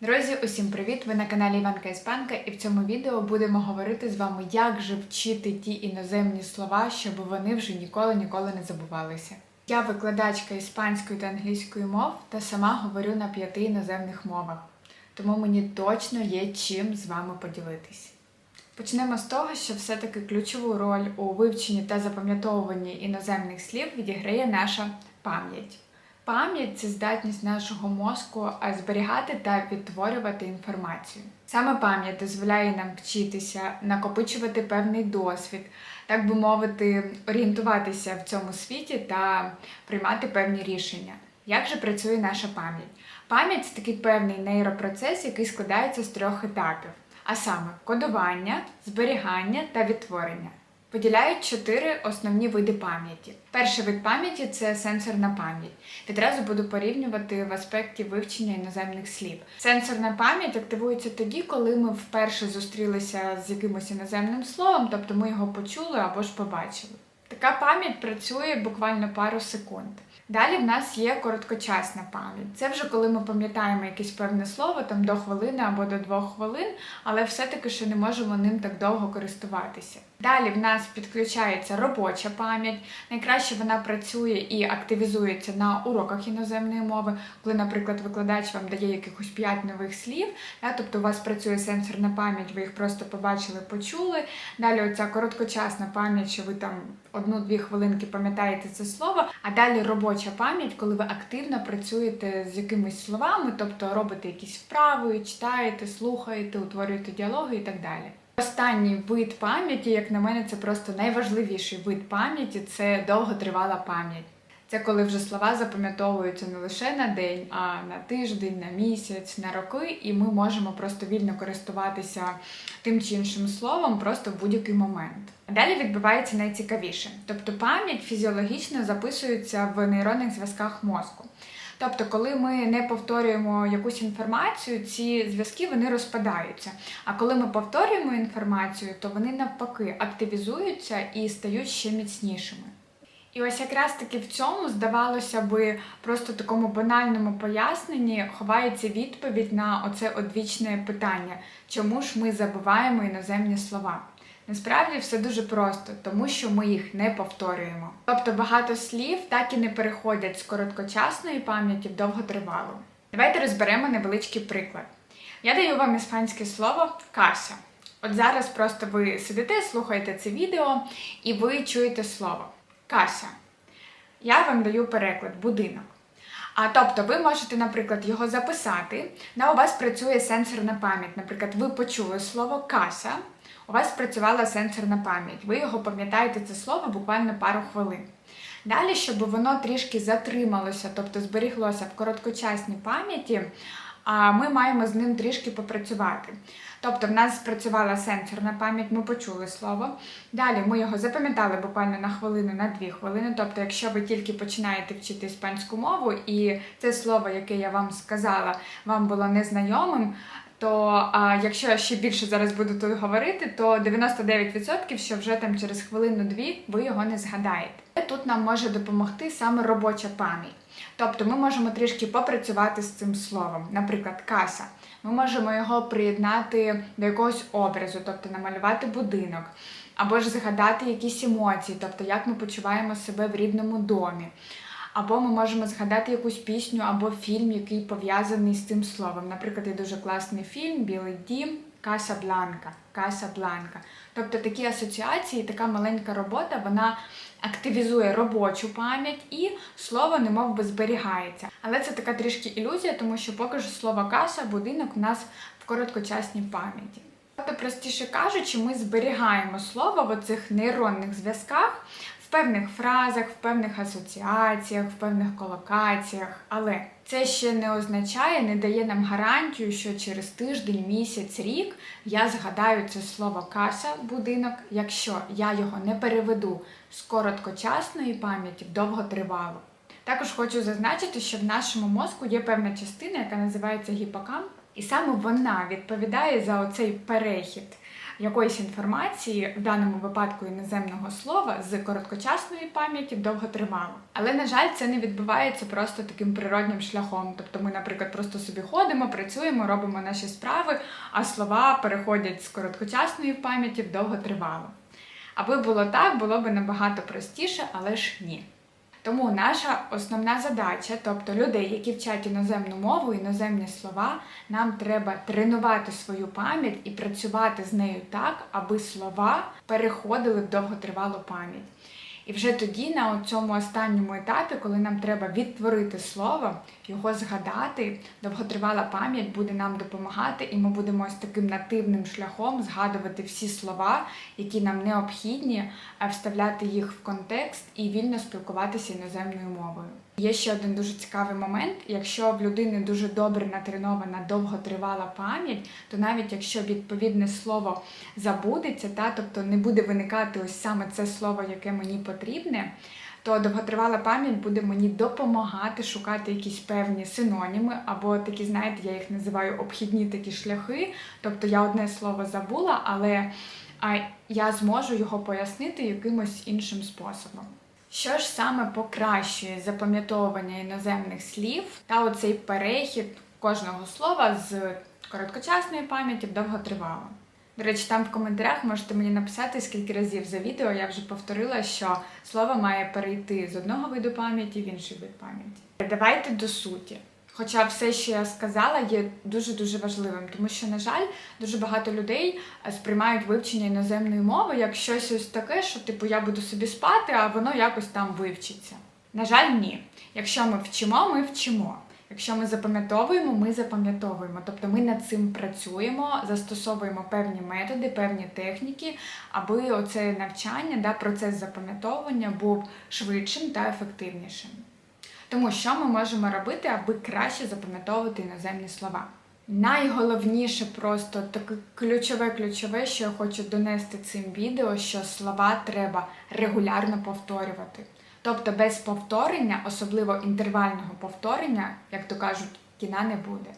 Друзі, усім привіт! Ви на каналі Іванка Іспанка, і в цьому відео будемо говорити з вами, як же вчити ті іноземні слова, щоб вони вже ніколи ніколи не забувалися. Я викладачка іспанської та англійської мов та сама говорю на п'яти іноземних мовах, тому мені точно є чим з вами поділитись. Почнемо з того, що все-таки ключову роль у вивченні та запам'ятовуванні іноземних слів відіграє наша пам'ять. Пам'ять це здатність нашого мозку зберігати та відтворювати інформацію. Саме пам'ять дозволяє нам вчитися, накопичувати певний досвід, так би мовити, орієнтуватися в цьому світі та приймати певні рішення. Як же працює наша пам'ять? Пам'ять це такий певний нейропроцес, який складається з трьох етапів, а саме кодування, зберігання та відтворення. Поділяють чотири основні види пам'яті. Перший вид пам'яті це сенсорна пам'ять. Відразу буду порівнювати в аспекті вивчення іноземних слів. Сенсорна пам'ять активується тоді, коли ми вперше зустрілися з якимось іноземним словом, тобто ми його почули або ж побачили. Така пам'ять працює буквально пару секунд. Далі в нас є короткочасна пам'ять. Це вже коли ми пам'ятаємо якесь певне слово там до хвилини або до двох хвилин, але все-таки ще не можемо ним так довго користуватися. Далі в нас підключається робоча пам'ять. Найкраще вона працює і активізується на уроках іноземної мови, коли, наприклад, викладач вам дає якихось 5 нових слів, да, тобто у вас працює сенсорна пам'ять, ви їх просто побачили, почули. Далі оця короткочасна пам'ять, що ви там одну-дві хвилинки пам'ятаєте це слово, а далі робоча пам'ять, коли ви активно працюєте з якимись словами, тобто робите якісь вправи, читаєте, слухаєте, утворюєте діалоги і так далі. Останній вид пам'яті, як на мене, це просто найважливіший вид пам'яті це довготривала пам'ять. Це коли вже слова запам'ятовуються не лише на день, а на тиждень, на місяць, на роки, і ми можемо просто вільно користуватися тим чи іншим словом просто в будь-який момент. Далі відбувається найцікавіше, тобто пам'ять фізіологічно записується в нейронних зв'язках мозку. Тобто, коли ми не повторюємо якусь інформацію, ці зв'язки вони розпадаються. А коли ми повторюємо інформацію, то вони навпаки активізуються і стають ще міцнішими. І ось якраз таки в цьому, здавалося би, просто такому банальному поясненні ховається відповідь на оце одвічне питання, чому ж ми забуваємо іноземні слова. Насправді все дуже просто, тому що ми їх не повторюємо. Тобто багато слів так і не переходять з короткочасної пам'яті в довготривалу. Давайте розберемо невеличкий приклад. Я даю вам іспанське слово каса. От зараз просто ви сидите, слухаєте це відео, і ви чуєте слово каса. Я вам даю переклад будинок. А тобто ви можете, наприклад, його записати, на у вас працює сенсорна пам'ять. Наприклад, ви почули слово каса, у вас працювала сенсорна пам'ять. Ви його пам'ятаєте це слово буквально пару хвилин. Далі, щоб воно трішки затрималося, тобто зберіглося в короткочасній пам'яті, а ми маємо з ним трішки попрацювати. Тобто в нас спрацювала сенсорна пам'ять, ми почули слово. Далі ми його запам'ятали буквально на хвилину, на дві хвилини. Тобто, якщо ви тільки починаєте вчити іспанську мову, і це слово, яке я вам сказала, вам було незнайомим. То а, якщо я ще більше зараз буду тут говорити, то 99% що вже там через хвилину-дві ви його не згадаєте. Тут нам може допомогти саме робоча пам'ять. Тобто ми можемо трішки попрацювати з цим словом, наприклад, каса. Ми можемо його приєднати до якогось образу, тобто намалювати будинок, або ж згадати якісь емоції, тобто як ми почуваємо себе в рідному домі. Або ми можемо згадати якусь пісню або фільм, який пов'язаний з цим словом. Наприклад, є дуже класний фільм Білий дім Каса Бланка. Каса Бланка. Тобто такі асоціації, така маленька робота, вона активізує робочу пам'ять і слово немов би зберігається. Але це така трішки ілюзія, тому що поки що слово каша, будинок у нас в короткочасній пам'яті. Тобто, простіше кажучи, ми зберігаємо слово в оцих нейронних зв'язках в певних фразах, в певних асоціаціях, в певних колокаціях. Але це ще не означає, не дає нам гарантію, що через тиждень, місяць, рік я згадаю це слово каса, будинок, якщо я його не переведу з короткочасної пам'яті в довготривалу. Також хочу зазначити, що в нашому мозку є певна частина, яка називається гіпокамп, і саме вона відповідає за оцей перехід якоїсь інформації, в даному випадку іноземного слова, з короткочасної пам'яті в довготривалу. Але, на жаль, це не відбувається просто таким природнім шляхом. Тобто ми, наприклад, просто собі ходимо, працюємо, робимо наші справи, а слова переходять з короткочасної пам'яті в довготривалу. Аби було так, було б набагато простіше, але ж ні. Тому наша основна задача, тобто людей, які вчать іноземну мову, іноземні слова, нам треба тренувати свою пам'ять і працювати з нею так, аби слова переходили в довготривалу пам'ять. І вже тоді, на цьому останньому етапі, коли нам треба відтворити слово, його згадати, довготривала пам'ять буде нам допомагати, і ми будемо ось таким нативним шляхом згадувати всі слова, які нам необхідні, а вставляти їх в контекст і вільно спілкуватися іноземною мовою. Є ще один дуже цікавий момент. Якщо в людини дуже добре натренована довготривала пам'ять, то навіть якщо відповідне слово забудеться, та тобто не буде виникати ось саме це слово, яке мені потрібне, то довготривала пам'ять буде мені допомагати шукати якісь певні синоніми, або такі, знаєте, я їх називаю обхідні такі шляхи. Тобто я одне слово забула, але я зможу його пояснити якимось іншим способом. Що ж саме покращує запам'ятовування іноземних слів та оцей перехід кожного слова з короткочасної пам'яті в довготривалу? До речі, там в коментарях можете мені написати, скільки разів за відео я вже повторила, що слово має перейти з одного виду пам'яті в інший вид пам'яті. Давайте до суті. Хоча все, що я сказала, є дуже-дуже важливим, тому що, на жаль, дуже багато людей е, сприймають вивчення іноземної мови як щось ось таке, що типу я буду собі спати, а воно якось там вивчиться. На жаль, ні. Якщо ми вчимо, ми вчимо. Якщо ми запам'ятовуємо, ми запам'ятовуємо. Тобто ми над цим працюємо, застосовуємо певні методи, певні техніки, аби оце навчання, да, процес запам'ятовування був швидшим та ефективнішим. Тому що ми можемо робити, аби краще запам'ятовувати іноземні слова. Найголовніше просто таке ключове ключове, що я хочу донести цим відео, що слова треба регулярно повторювати. Тобто без повторення, особливо інтервального повторення, як то кажуть, кіна не буде.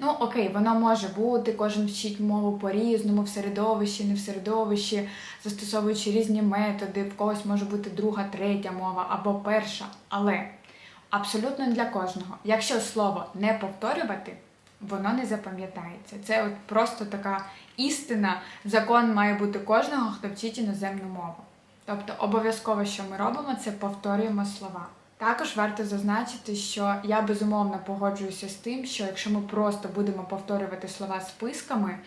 Ну, окей, воно може бути, кожен вчить мову по-різному, в середовищі, не в середовищі, застосовуючи різні методи, в когось може бути друга, третя мова або перша. Але абсолютно для кожного. Якщо слово не повторювати, воно не запам'ятається. Це от просто така істина, закон має бути кожного, хто вчить іноземну мову. Тобто обов'язково, що ми робимо, це повторюємо слова. Також варто зазначити, що я безумовно погоджуюся з тим, що якщо ми просто будемо повторювати слова списками,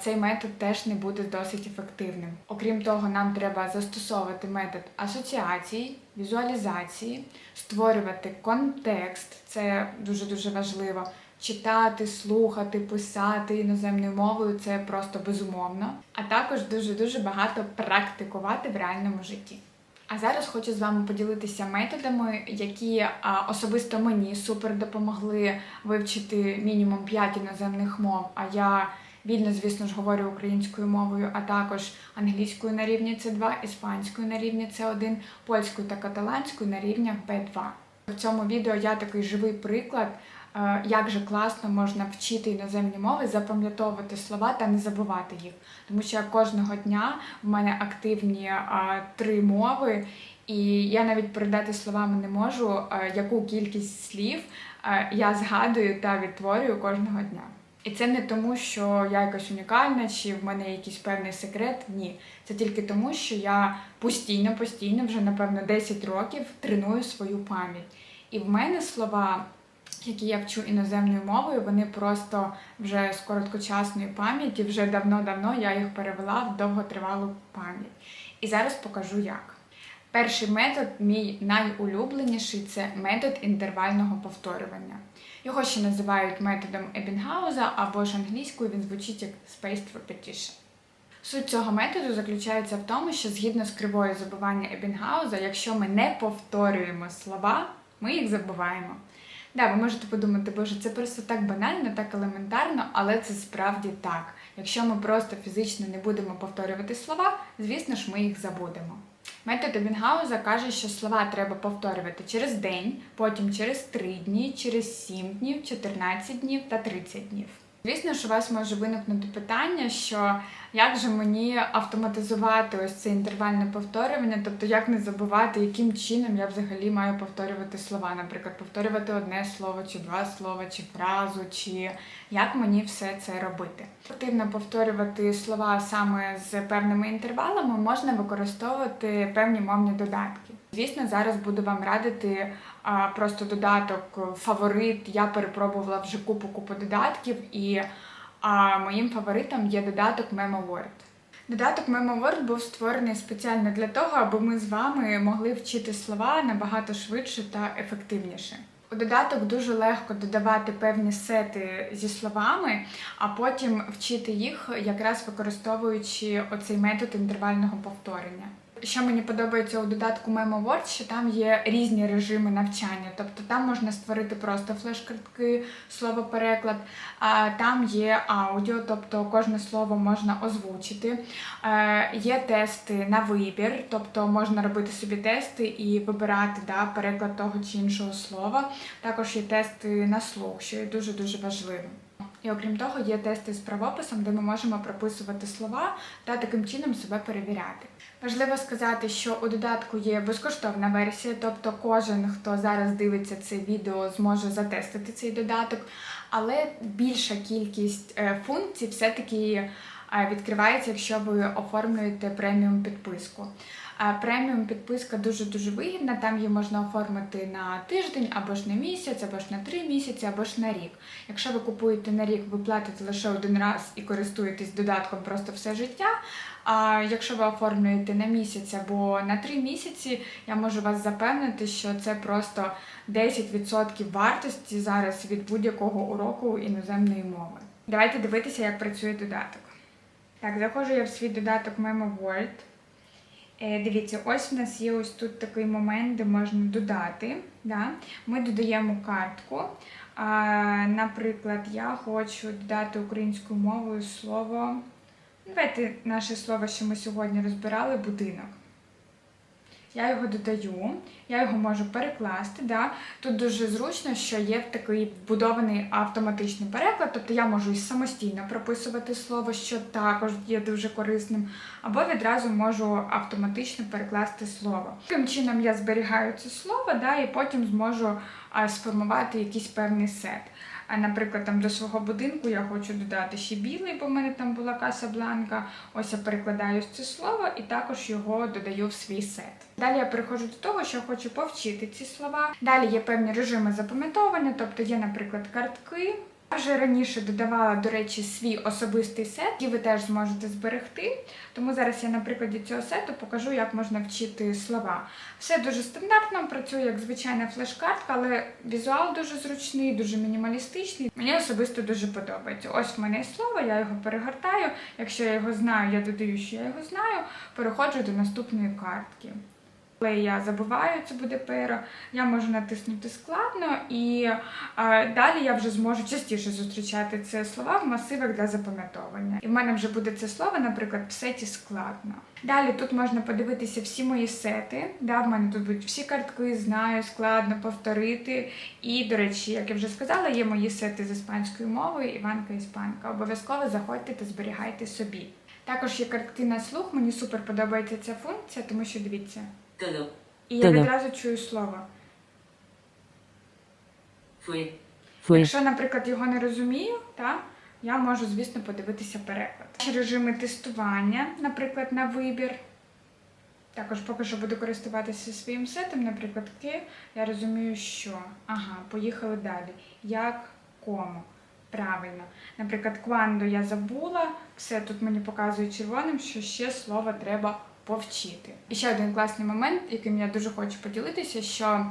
цей метод теж не буде досить ефективним. Окрім того, нам треба застосовувати метод асоціації, візуалізації, створювати контекст, це дуже дуже важливо. Читати, слухати, писати іноземною мовою це просто безумовно. А також дуже-дуже багато практикувати в реальному житті. А зараз хочу з вами поділитися методами, які особисто мені супер допомогли вивчити мінімум 5 іноземних мов. А я вільно, звісно ж, говорю українською мовою, а також англійською на рівні С2, іспанською на рівні С1, польською та каталанською на рівнях Б2. В цьому відео я такий живий приклад. Е, як же класно можна вчити іноземні мови, запам'ятовувати слова та не забувати їх. Тому що кожного дня в мене активні три мови, і я навіть передати словами не можу, яку кількість слів я згадую та відтворюю кожного дня. І це не тому, що я якась унікальна, чи в мене якийсь певний секрет. Ні. Це тільки тому, що я постійно, постійно, вже напевно 10 років треную свою пам'ять. І в мене слова які я вчу іноземною мовою, вони просто вже з короткочасної пам'яті, вже давно-давно я їх перевела в довготривалу пам'ять. І зараз покажу як. Перший метод, мій найулюбленіший, це метод інтервального повторювання. Його ще називають методом Ебінгауза або ж англійською він звучить як Spaced Repetition. Суть цього методу заключається в тому, що згідно з кривою забування Ебінгауза, якщо ми не повторюємо слова, ми їх забуваємо. Да, ви можете подумати, боже, це просто так банально, так елементарно, але це справді так. Якщо ми просто фізично не будемо повторювати слова, звісно ж, ми їх забудемо. Метод Ебінгауза каже, що слова треба повторювати через день, потім через 3 дні, через 7 днів, 14 днів та 30 днів. Звісно, що у вас може виникнути питання, що як же мені автоматизувати ось це інтервальне повторювання, тобто як не забувати, яким чином я взагалі маю повторювати слова, наприклад, повторювати одне слово, чи два слова, чи фразу, чи як мені все це робити. Активно повторювати слова саме з певними інтервалами можна використовувати певні мовні додатки. Звісно, зараз буду вам радити а, просто додаток фаворит. Я перепробувала вже купу купу додатків, і а, моїм фаворитом є додаток MemoWord. Додаток MemoWord був створений спеціально для того, аби ми з вами могли вчити слова набагато швидше та ефективніше. У додаток дуже легко додавати певні сети зі словами, а потім вчити їх, якраз використовуючи оцей метод інтервального повторення. Що мені подобається у додатку MemoWord, що там є різні режими навчання. Тобто там можна створити просто флеш-картки, слово-переклад, а там є аудіо, тобто кожне слово можна озвучити. Е, Є тести на вибір, тобто можна робити собі тести і вибирати да, переклад того чи іншого слова. Також є тести на слух, що є дуже-дуже важливим. І окрім того, є тести з правописом, де ми можемо прописувати слова та таким чином себе перевіряти. Важливо сказати, що у додатку є безкоштовна версія, тобто кожен, хто зараз дивиться це відео, зможе затестити цей додаток, але більша кількість е, функцій все-таки е, відкривається, якщо ви оформлюєте преміум підписку. Преміум підписка дуже-дуже вигідна. Там її можна оформити на тиждень, або ж на місяць, або ж на три місяці, або ж на рік. Якщо ви купуєте на рік, ви платите лише один раз і користуєтесь додатком просто все життя. А якщо ви оформлюєте на місяць або на три місяці, я можу вас запевнити, що це просто 10% вартості зараз від будь-якого уроку іноземної мови. Давайте дивитися, як працює додаток. Так, заходжу я в свій додаток MemoWord. Е, Дивіться, ось в нас є ось тут такий момент, де можна додати. Да? Ми додаємо картку. Наприклад, я хочу додати українською мовою слово. Давайте наше слово, що ми сьогодні розбирали, будинок. Я його додаю, я його можу перекласти. Да? Тут дуже зручно, що є такий вбудований автоматичний переклад, тобто я можу і самостійно прописувати слово, що також є дуже корисним, або відразу можу автоматично перекласти слово. Таким чином я зберігаю це слово, да, і потім зможу сформувати якийсь певний сет. А, наприклад, там до свого будинку я хочу додати ще білий, бо в мене там була каса бланка. Ось я перекладаю це слово і також його додаю в свій сет. Далі я переходжу до того, що хочу повчити ці слова. Далі є певні режими запам'ятовування, тобто є, наприклад, картки. Я вже раніше додавала, до речі, свій особистий сет, який ви теж зможете зберегти. Тому зараз я на прикладі цього сету покажу, як можна вчити слова. Все дуже стандартно, працює як звичайна флеш-картка, але візуал дуже зручний, дуже мінімалістичний. Мені особисто дуже подобається. Ось в мене слово, я його перегортаю. Якщо я його знаю, я додаю, що я його знаю, переходжу до наступної картки. Коли я забуваю, це буде перо, я можу натиснути складно, і е, далі я вже зможу частіше зустрічати це слова в масивах для запам'ятовування. І в мене вже буде це слово, наприклад, в складно. Далі тут можна подивитися всі мої сети. Да, в мене тут будуть всі картки, знаю, складно повторити. І, до речі, як я вже сказала, є мої сети з іспанською мовою, Іванка Іспанка. Обов'язково заходьте та зберігайте собі. Також є картки на слух, мені супер подобається ця функція, тому що дивіться. Todo. І я відразу чую слово. Fue. Fue. Якщо, наприклад, його не розумію, та, я можу, звісно, подивитися переклад. Режими тестування, наприклад, на вибір. Також поки що буду користуватися своїм сетом, наприклад, ки. Я розумію, що. Ага, поїхали далі. Як, кому. Правильно. Наприклад, квандо я забула, все тут мені показує червоним, що ще слово треба повчити. І ще один класний момент, яким я дуже хочу поділитися, що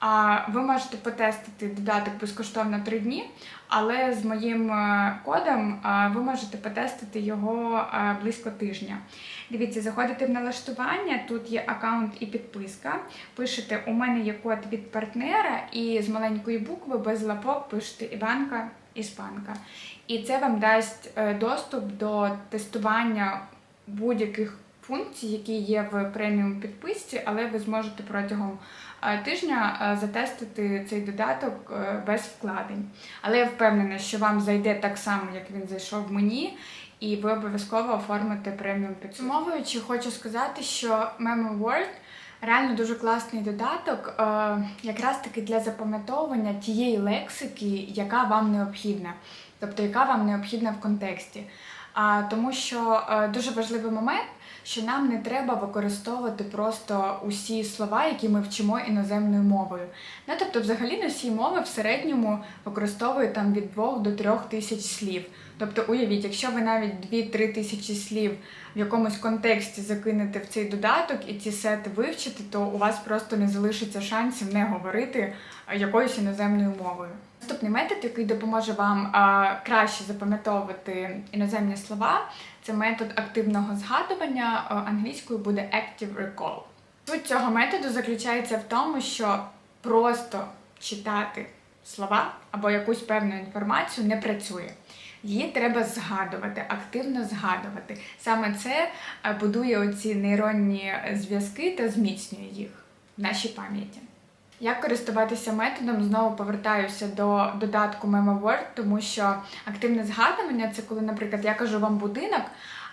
а, ви можете потестити додаток безкоштовно 3 дні, але з моїм е, кодом ви можете потестити його е, близько тижня. Дивіться, заходите в налаштування, тут є аккаунт і підписка. Пишете, у мене є код від партнера, і з маленької букви без лапок пишете Іванка Іспанка. І це вам дасть е, доступ до тестування будь-яких функцій, які є в преміум підписці, але ви зможете протягом е, тижня е, затестити цей додаток е, без вкладень. Але я впевнена, що вам зайде так само, як він зайшов мені, і ви обов'язково оформите преміум підсумовуючи. Хочу сказати, що Memo Word реально дуже класний додаток, якраз таки для запам'ятовування тієї лексики, яка вам необхідна, тобто яка вам необхідна в контексті. А, тому що е, дуже важливий момент, що нам не треба використовувати просто усі слова, які ми вчимо іноземною мовою. Ну, тобто, взагалі носії мови в середньому використовують там від 2 до 3 тисяч слів. Тобто, уявіть, якщо ви навіть 2-3 тисячі слів в якомусь контексті закинете в цей додаток і ці сети вивчите, то у вас просто не залишиться шансів не говорити якоюсь іноземною мовою. Наступний метод, який допоможе вам а, краще запам'ятовувати іноземні слова, це метод активного згадування. Англійською буде Active Recall. Суть цього методу заключається в тому, що просто читати слова або якусь певну інформацію не працює. Її треба згадувати, активно згадувати. Саме це будує оці нейронні зв'язки та зміцнює їх в нашій пам'яті. Як користуватися методом, знову повертаюся до додатку MemoWord, тому що активне згадування це коли, наприклад, я кажу вам будинок,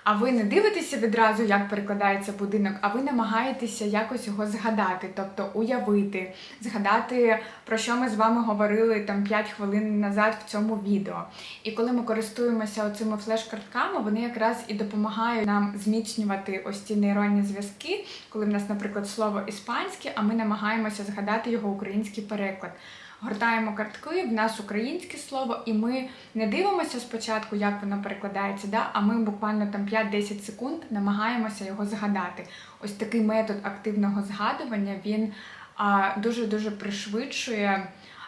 а ви не дивитеся відразу, як перекладається будинок, а ви намагаєтеся якось його згадати, тобто уявити, згадати, про що ми з вами говорили там 5 хвилин назад в цьому відео. І коли ми користуємося оцими флеш-картками, вони якраз і допомагають нам зміцнювати ось ці нейронні зв'язки, коли в нас, наприклад, слово іспанське, а ми намагаємося згадати його український переклад. Гортаємо картки, в нас українське слово, і ми не дивимося спочатку, як воно перекладається, да? а ми буквально там 5-10 секунд намагаємося його згадати. Ось такий метод активного згадування він дуже-дуже пришвидшує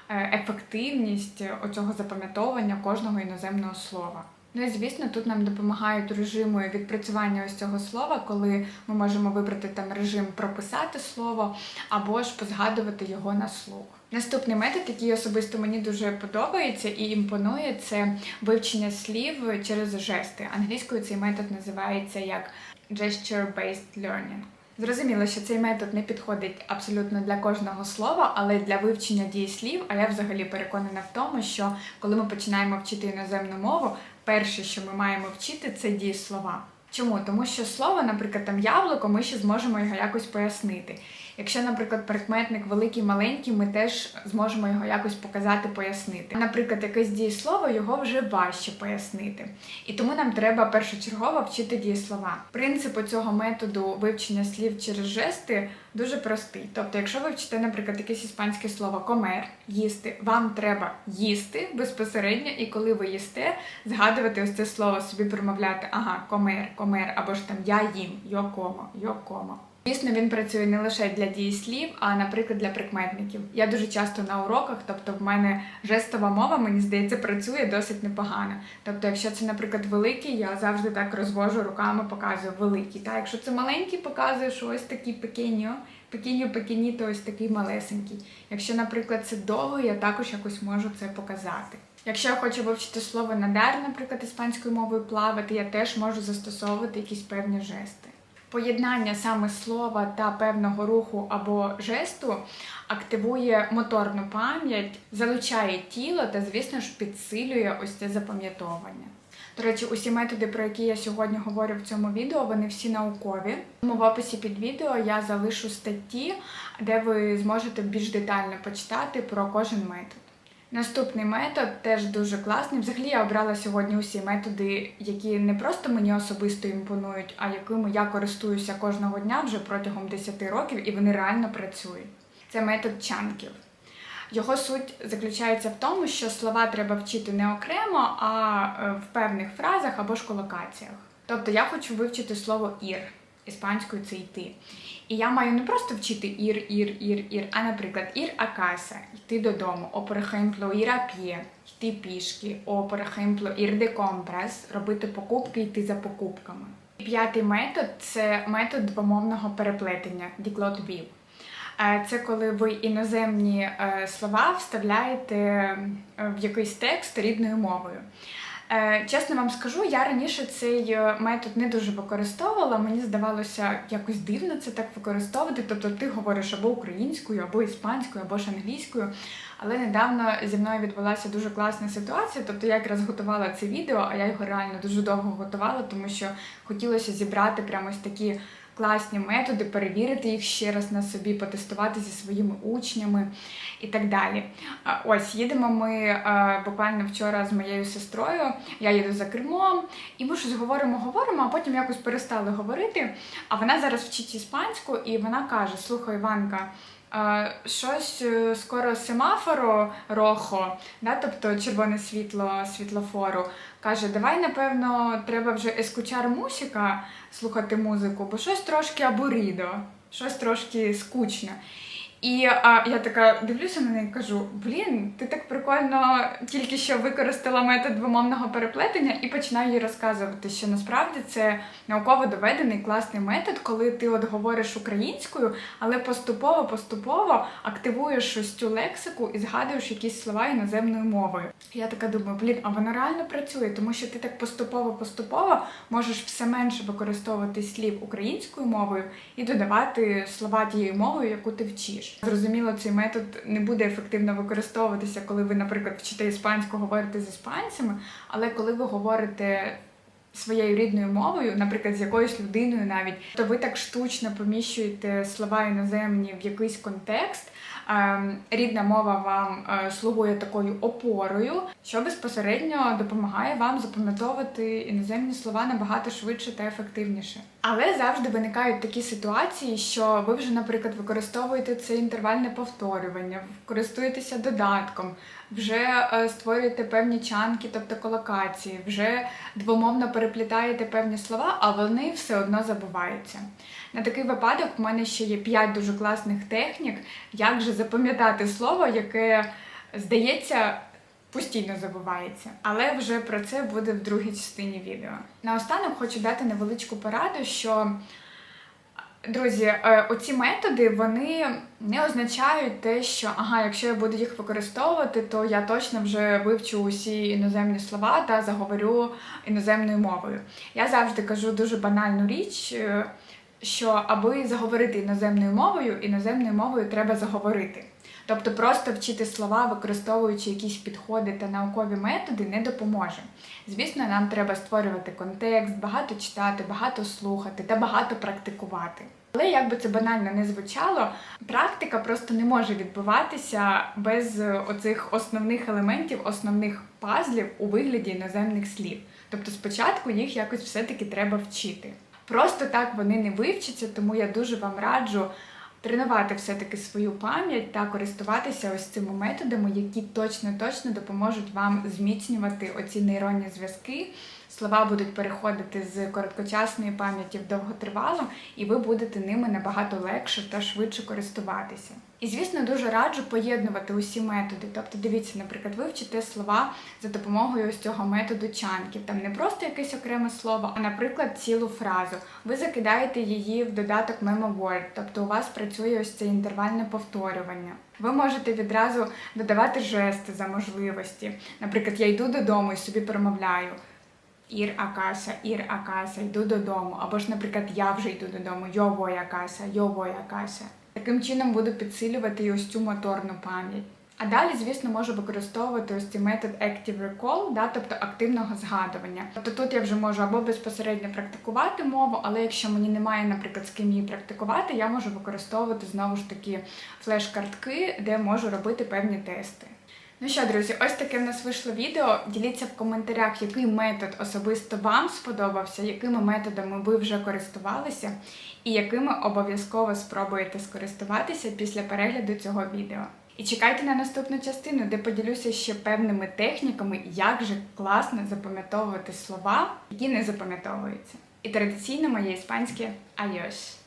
е, ефективність оцього запам'ятовування кожного іноземного слова. Ну і звісно, тут нам допомагають режими відпрацювання ось цього слова, коли ми можемо вибрати там режим прописати слово або ж позгадувати його на слух. Наступний метод, який особисто мені дуже подобається і імпонує, це вивчення слів через жести. Англійською цей метод називається як gesture-based learning. Зрозуміло, що цей метод не підходить абсолютно для кожного слова, але для вивчення дієслів, а я взагалі переконана в тому, що коли ми починаємо вчити іноземну мову, перше, що ми маємо вчити, це дієслова. Чому? Тому що слово, наприклад, там яблуко, ми ще зможемо його якось пояснити. Якщо, наприклад, прикметник великий, маленький, ми теж зможемо його якось показати, пояснити. Наприклад, якесь дієслово його вже важче пояснити. І тому нам треба першочергово вчити дієслова. Принцип цього методу вивчення слів через жести дуже простий. Тобто, якщо ви вчите, наприклад, якесь іспанське слово комер, їсти, вам треба їсти безпосередньо, і коли ви їсте, згадувати ось це слово собі промовляти, ага, комер, комер, або ж там я їм, йокомо, йокомо. Звісно, він працює не лише для дієслів, а наприклад для прикметників. Я дуже часто на уроках, тобто в мене жестова мова, мені здається, працює досить непогано. Тобто, якщо це, наприклад, великий, я завжди так розвожу руками, показую великий. Та якщо це маленький, показую, що ось такий пекеньо, пекіньо, пекіні, то ось такий малесенький. Якщо, наприклад, це довго, я також якось можу це показати. Якщо я хочу вивчити слово надар, наприклад, іспанською мовою плавати, я теж можу застосовувати якісь певні жести. Поєднання саме слова та певного руху або жесту активує моторну пам'ять, залучає тіло та, звісно ж, підсилює ось це запам'ятовування. До речі, усі методи, про які я сьогодні говорю в цьому відео, вони всі наукові. Тому в описі під відео я залишу статті, де ви зможете більш детально почитати про кожен метод. Наступний метод теж дуже класний. Взагалі я обрала сьогодні усі методи, які не просто мені особисто імпонують, а якими я користуюся кожного дня вже протягом 10 років, і вони реально працюють. Це метод чанків. Його суть заключається в тому, що слова треба вчити не окремо, а е, в певних фразах або ж колокаціях. Тобто я хочу вивчити слово ір іспанською це йти. І я маю не просто вчити ір, ір, ір, ір, а, наприклад, ір а каса, йти додому, о, ejemplo, ir йти пішки, о, ejemplo, ir de compras, робити покупки, йти за покупками. І п'ятий метод це метод двомовного переплетення, діклот вів. Це коли ви іноземні е, слова вставляєте е, в якийсь текст рідною мовою. Е, чесно вам скажу, я раніше цей е, метод не дуже використовувала. Мені здавалося якось дивно це так використовувати. Тобто ти говориш або українською, або іспанською, або ж англійською. Але недавно зі мною відбулася дуже класна ситуація. Тобто я якраз готувала це відео, а я його реально дуже довго готувала, тому що хотілося зібрати прямо ось такі класні методи, перевірити їх ще раз на собі, потестувати зі своїми учнями і так далі. Ось їдемо ми буквально вчора з моєю сестрою. Я їду за кермом, і ми щось говоримо, говоримо, а потім якось перестали говорити. А вона зараз вчить іспанську, і вона каже: Слухай, Іванка. Щось е, скоро семафоро рохо, да, тобто червоне світло світлофору. Каже, давай, напевно, треба вже ескучар мусіка слухати музику, бо щось трошки абурідо, щось трошки скучно. І а, я така дивлюся на неї і кажу: блін, ти так прикольно тільки що використала метод двомовного переплетення і починаю їй розказувати, що насправді це науково доведений класний метод, коли ти от говориш українською, але поступово-поступово активуєш ось цю лексику і згадуєш якісь слова іноземною мовою. Я така думаю, блін, а воно реально працює, тому що ти так поступово-поступово можеш все менше використовувати слів українською мовою і додавати слова тією мовою, яку ти вчиш. Зрозуміло, цей метод не буде ефективно використовуватися, коли ви, наприклад, вчите іспанську, говорите з іспанцями, але коли ви говорите. Своєю рідною мовою, наприклад, з якоюсь людиною навіть, то ви так штучно поміщуєте слова іноземні в якийсь контекст. Ем, Рідна мова вам е, слугує такою опорою, що безпосередньо допомагає вам запам'ятовувати іноземні слова набагато швидше та ефективніше. Але завжди виникають такі ситуації, що ви вже, наприклад, використовуєте це інтервальне повторювання, користуєтеся додатком, вже е, створюєте певні чанки, тобто колокації, вже двомовно переплітаєте певні слова, а вони все одно забуваються. На такий випадок в мене ще є 5 дуже класних технік, як же запам'ятати слово, яке здається. Постійно забувається, але вже про це буде в другій частині відео. Наостанок хочу дати невеличку пораду, що Друзі, е, оці методи вони не означають те, що ага, якщо я буду їх використовувати, то я точно вже вивчу усі іноземні слова та заговорю іноземною мовою. Я завжди кажу дуже банальну річ, е, що аби заговорити іноземною мовою, іноземною мовою треба заговорити. Тобто просто вчити слова, використовуючи якісь підходи та наукові методи, не допоможе. Звісно, нам треба створювати контекст, багато читати, багато слухати та багато практикувати. Але як би це банально не звучало, практика просто не може відбуватися без оцих основних елементів, основних пазлів у вигляді іноземних слів. Тобто спочатку їх якось все-таки треба вчити. Просто так вони не вивчаться, тому я дуже вам раджу тренувати все-таки свою пам'ять та користуватися ось цими методами, які точно-точно допоможуть вам зміцнювати оці нейронні зв'язки. Слова будуть переходити з короткочасної пам'яті в довготривалу, і ви будете ними набагато легше та швидше користуватися. І, звісно, дуже раджу поєднувати усі методи. Тобто, дивіться, наприклад, ви вчите слова за допомогою ось цього методу чанків. Там не просто якесь окреме слово, а, наприклад, цілу фразу. Ви закидаєте її в додаток MemoWord, тобто у вас працює ось це інтервальне повторювання. Ви можете відразу додавати жести за можливості. Наприклад, я йду додому і собі промовляю. Ір акаса, ір акаса, йду додому. Або ж, наприклад, я вже йду додому, йо вой акаса, йо вой акаса. Таким чином буду підсилювати і ось цю моторну пам'ять. А далі, звісно, можу використовувати ось цей метод Active Recall, да, тобто активного згадування. Тобто тут я вже можу або безпосередньо практикувати мову, але якщо мені немає, наприклад, з ким її практикувати, я можу використовувати знову ж таки флеш-картки, де можу робити певні тести. Ну що, друзі, ось таке в нас вийшло відео. Діліться в коментарях, який метод особисто вам сподобався, якими методами ви вже користувалися, і якими обов'язково спробуєте скористуватися після перегляду цього відео. І чекайте на наступну частину, де поділюся ще певними техніками, як же класно запам'ятовувати слова, які не запам'ятовуються. І традиційно моє іспанське айос.